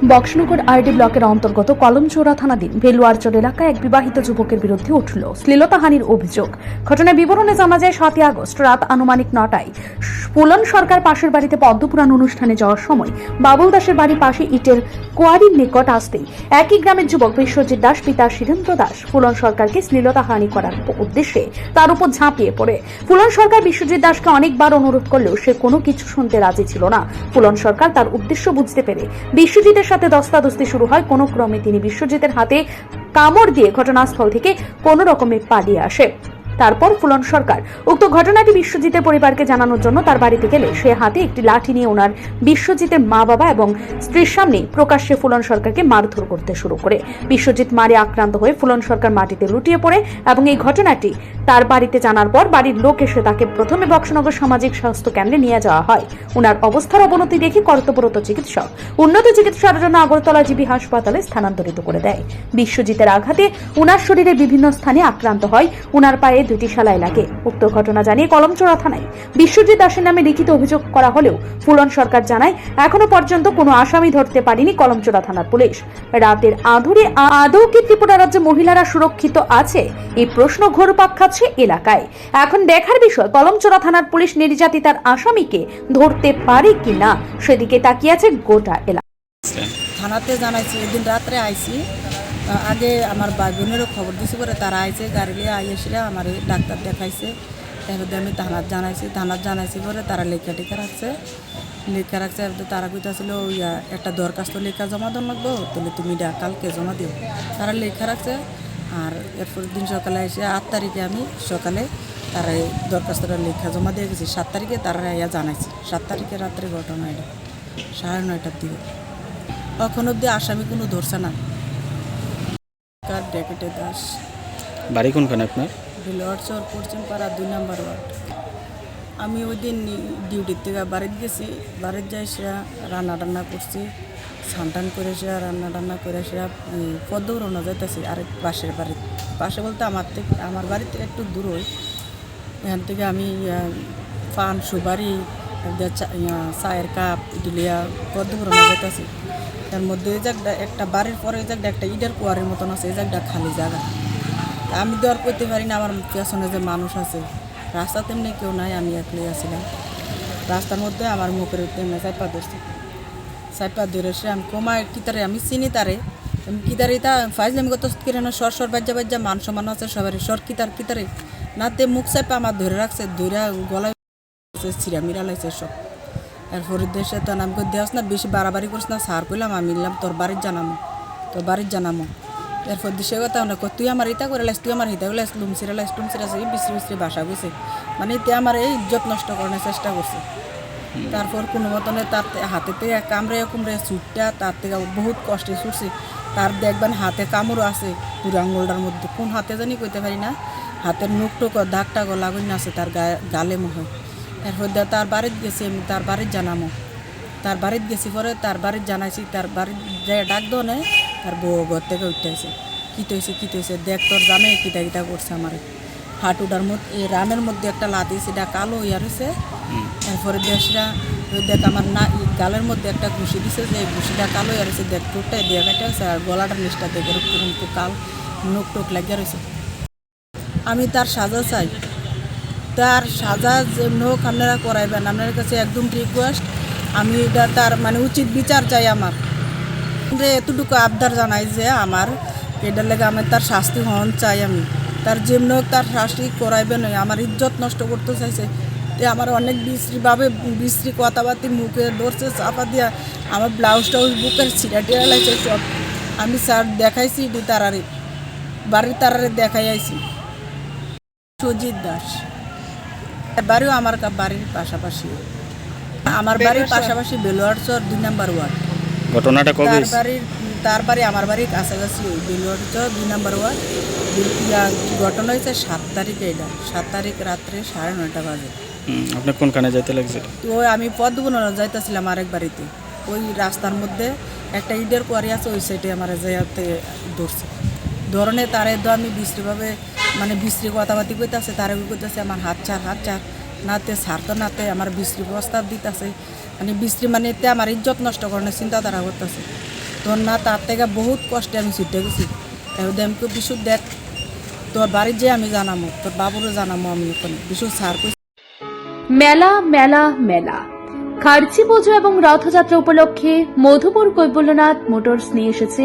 Boxanagar RD ব্লকের অন্তর্গত কলমচোরা থানাধীন ভেলুয়ারচর এলাকায় এক বিবাহিত যুবকের বিরুদ্ধে উঠল শ্লীলতাহানির অভিযোগ। ঘটনার বিবরণে জানা যায়, সাতই আগস্ট রাত আনুমানিক নটায় পুলন সরকার পাশের বাড়িতে পদ্মপুরাণ অনুষ্ঠানে যাওয়ার সময় বাবুল দাসের বাড়ির পাশে ইটের কোয়ারির নিকট আসতেই একই গ্রামের যুবক বিশ্বজিৎ দাস, পিতা শিরেন্দ্র দাস ফুলন সরকারকে শ্লীলতাহানি করার উদ্দেশ্যে তার উপর ঝাঁপিয়ে পড়ে। ফুলন সরকার বিশ্বজিৎ দাসকে অনেকবার অনুরোধ করলেও সে কোনো কিছু শুনতে রাজি ছিল না। ফুলন সরকার তার উদ্দেশ্য বুঝতে পেরে বিশ্বজিতের সাথে দস্তাদস্তি শুরু হয়। কোনো ক্রমে তিনি বিশ্বজিতের হাতে কামড় দিয়ে ঘটনাস্থল থেকে কোনো রকমে পালিয়ে আসে। তারপর ফুলন সরকার। উক্ত ঘটনাটি বিশ্বজিতের পরিবারকে জানানোর জন্য তার বাড়িতে গেলে সে হাতে একটি লাঠি নিয়ে ওনার বিশ্বজিতের মা বাবা এবং স্ত্রীর সামনে প্রকাশ্যে ফুলন সরকারকে মারধর করতে শুরু করে। বিশ্বজিৎ মারে আক্রান্ত হয়ে ফুলন সরকার মাটিতে লুটিয়ে পড়ে এবং এই ঘটনাটি তার বাড়িতে জানার পর বাড়ির লোক এসে তাকে প্রথমে বক্সনগর সামাজিক স্বাস্থ্য কেন্দ্রে নিয়ে যাওয়া হয়। ওনার অবস্থার অবনতি দেখে কর্তব্যরত চিকিৎসক উন্নত চিকিৎসার জন্য আগরতলা জিবি হাসপাতালে স্থানান্তরিত করে দেয়। বিশ্বজিতের আঘাতে উনার শরীরে বিভিন্ন স্থানে আক্রান্ত হয়। উনার পায়ে দুটি সেলাই লাগে উক্ত ঘটনা জানিয়ে কলমচোরা থানায় বিশ্বজিৎ দাসের নামে লিখিত অভিযোগ করা হলেও ফুলন সরকার জানায়, এখনও পর্যন্ত কোনো আসামি ধরতে পারেনি কলমচোরা থানার পুলিশ। রাতের আধুরে আদৌ কি ত্রিপুরা রাজ্যে মহিলারা সুরক্ষিত আছে? এই প্রশ্ন ঘুরপাক খাচ্ছে এলাকায়। এখন দেখার বিষয় কলমচোড়া থানার পুলিশ নির্যাতিতার আসামিকে ধরতে পারে কিনা? সেদিকে তাকিয়ে আছে গোটা এলাকা। থানাতে জানাইছি, এদিন রাত্রে আইছি। আগে আমার ভাই বোনেরও খবর দিছি পরে তারা আইছে, গাড়ি নিয়ে আই এসে আমার ডাক্তার দেখাইছে। এবার আমি থানার জানাইছি থানার জানাইছি পরে তারা লেখা টেখা রাখছে। লেখা রাখছে এবার তারা কইতাছিল ইয়া, একটা দরখাস্ত লেখা জমা দেওয়া লাগবো, তাহলে তুমি কালকে জমা দিও। তারা লেখা রাখছে, আর এরপর দিন সকালে এসে আট তারিখে আমি সকালে তারা এই দরখাস্তটা লেখা জমা দিয়ে গেছি। সাত তারিখে তারা ইয়া জানাইছে, সাত তারিখে রাত্রে ঘটনা এটা, সাড়ে নয়টার দিকে। এখন অব্দি আসামি কোনো ধরছে না। কার ডেকেটে দাস। বাড়ি কোনখানে আপনার? বিলোয়ার চর পশ্চিম পাড়া দুই নাম্বার ওয়ার্ড। আমি ওই দিন ডিউটির থেকে বাড়িতে গেছি। বাড়িতে যাই সে রান্না টান্না করছি। স্নান করে সে রান্না টান্না করে সে পদ্ম উড়ানো যাইতেছি আরেক পাশের বাড়ি পাশে বলতে আমার থেকে আমার বাড়ি থেকে একটু দূর হই এখান থেকে আমি পান সুপারি চায়ের কাপ দিলিয়া পদ্ম উড়ানো যাইতেছি। তার মধ্যে এই জায়গাটা, একটা বাড়ির পরে এই জায়গাটা, একটা ইটের কুয়ারের মতন আছে, এই জায়গাটা খালি জায়গা। আমি দর করতে পারি না, আমার পেছনে যে মানুষ আছে। রাস্তা তেমনি কেউ নাই, আমি একলাই আসছিলাম রাস্তার মধ্যে আমার মুখের তেমনি চাইপা ধরছে। চাইপা ধরে সে আমি কমায় কিতারে আমি চিনি তারে। আমি কিতারে তা ফাইজ আমি কত কিরে না, সর সর বাজ্যা বাজ্যা, মান সমান আছে সবারই, সর কি কিতার কিতারে না তে মুখ চাইপা আমার ধরে রাখছে ধরে গলায় ছিঁড়া মিরা লাগছে সব। এরপরে দেশে তো নাম কই দেওয়াস না বেশি বাড়াবাড়ি করিস না সার কইলাম আমি নিলাম তোর বাড়ির জানামো তোর বাড়ির জানামো। এরপর দিশে কথা না কই, তুই আমার ইতা করে লাইস তুই আমার হিতা লাইস লুমসিরা লাইস টুমসিরা সেই বিশ্রী বিশ্রী ভাষা গেছে মানে তে আমার এই ইজ্জত নষ্ট করার চেষ্টা করছে। তারপর কোনো মতনে তার তে- হাতে থেকে কামড়ে কুমড়ে ছুটটা তার থেকে বহুত কষ্টে ছুটছে। তার দেখবেন হাতে কামড়ও আছে পুরো আঙুলটার মধ্যে। কোন হাতে জানি কইতে পারি না হাতের মুখ টুক গলা লাগুন আছে তার গায়ে গালে মহে এরপর তার বাড়িতে গেছি আমি তার বাড়ির জানামো। তার বাড়িতে গেছি পরে তার বাড়ির জানাইছি তার বাড়ির যে ডাক দনে তার বউ ঘর থেকে উঠতেছে কী তৈছে কী তৈছে দেখ তোর জানে কিতা কিতা করছে আমার। হাঁটুটার মধ্যে এই রানের মধ্যে একটা লাতি সেটা কালো ইয়া রয়েছে এরপরে দেশরা দেখ আমার না গালের মধ্যে একটা ঘুষি দিছে যে ঘুষিটা কালো ইয়া রয়েছে দেখ টুকটাই দিয়ে কাটা আছে আর গলাটার নিচটা দেখে একটু কাল নোক টোক লাগিয়ে রয়েছে আমি তার সাজা চাই। তার সাজা যে নোক আপনারা করাইবেন। আপনার কাছে একদম রিকোয়েস্ট আমি এটা তার মানে উচিত বিচার চাই আমার। এতটুকু আবদার জানাই যে আমার, এটার লেগে আমি তার শাস্তি হন চাই আমি। তার যেমন হোক তার শাস্তি করাইবে নয় আমার ইজ্জত নষ্ট করতে চাইছে। তে আমার অনেক বিশ্রীভাবে বিশ্রী কথাবার্তি মুখে ধরছে, চাপা দিয়া আমার ব্লাউজ টাউজ বুকের ছিঁড়া টিড়া লাগছে সব। আমি স্যার দেখাইছি এটি তারারে। বাড়ির তারারে দেখাই আইছি সুজিত দাস। বাড়িও আমার বাড়ির পাশাপাশি। আমার বাড়ির পাশাপাশি বেলোয়ারচর দুই নাম্বার ওয়ার্ড। ঘটনাটা কবে? তার বাড়ির তার বাড়ি আমার বাড়ির কাছাকাছি ওই বেলোয়ারচর দুই নাম্বার ওয়ার্ড। ঘটনা হয়েছে সাত তারিখে এটা। সাত তারিখ রাত্রে সাড়ে নয়টা বাজে। আপনি কোনখানে যাইতে লাগছে তো ওই আমি পদ্মবন যাইতেছিলাম আরেক বাড়িতে। ওই রাস্তার মধ্যে একটা ইটের কোয়ারি আছে ওই সাইডে আমার যাইতে ধরছে। ধরনে তারে তো আমি বিশ্রীভাবে মানে বিশ্রী কথাবার্তি কইতাছে, তারে কইতাছে, আমার হাত চার হাত চার নাতে ছাড়তো নাতে আমার বিশ্রী প্রস্তাব দিতেছে। মানে বিশ্রী মানে এতে আমার ইজ্জত নষ্ট করার চিন্তাধারা করতেছে। তোর না তার থেকে বহুত কষ্টে আমি ছুটে গেছি। এবার দেমকে বিশু দেখ, তোর বাড়ির যে আমি জানামো, তোর বাবুরও জানামো আমি ওখানে বিশু সার মেলা মেলা মেলা। খার্চি পুজো এবং রথযাত্রা উপলক্ষে মধুপুর কৈবল্যনাথ মোটরস নিয়ে এসেছে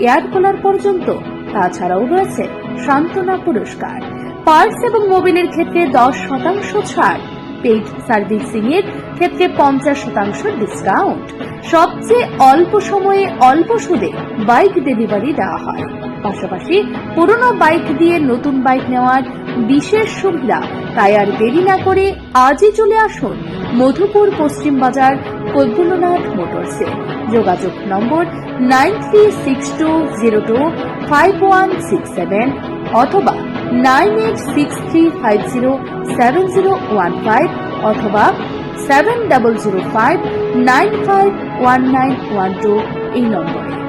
এয়ার কুলার পর্যন্ত। তাছাড়াও রয়েছে সান্ত্বনা পুরস্কার। পার্স এবং মোবিলের ক্ষেত্রে দশ শতাংশ ছাড়। পেইড সার্ভিসিং এর ক্ষেত্রে পঞ্চাশ শতাংশ ডিসকাউন্ট। সবচেয়ে অল্প সময়ে অল্প সুদে বাইক ডেলিভারি দেওয়া হয়। পাশাপাশি পুরনো বাইক দিয়ে নতুন বাইক নেওয়ার বিশেষ সুবিধা তাই আর দেরি না করে আজই চলে আসুন মধুপুর পশ্চিম বাজার কৈবল্যনাথ মোটরসে। যোগাযোগ number nine three six two zero two five one six seven অথবা nine eight six three five zero seven zero one five অথবা seven double zero five nine five one nine one two এই নম্বরে।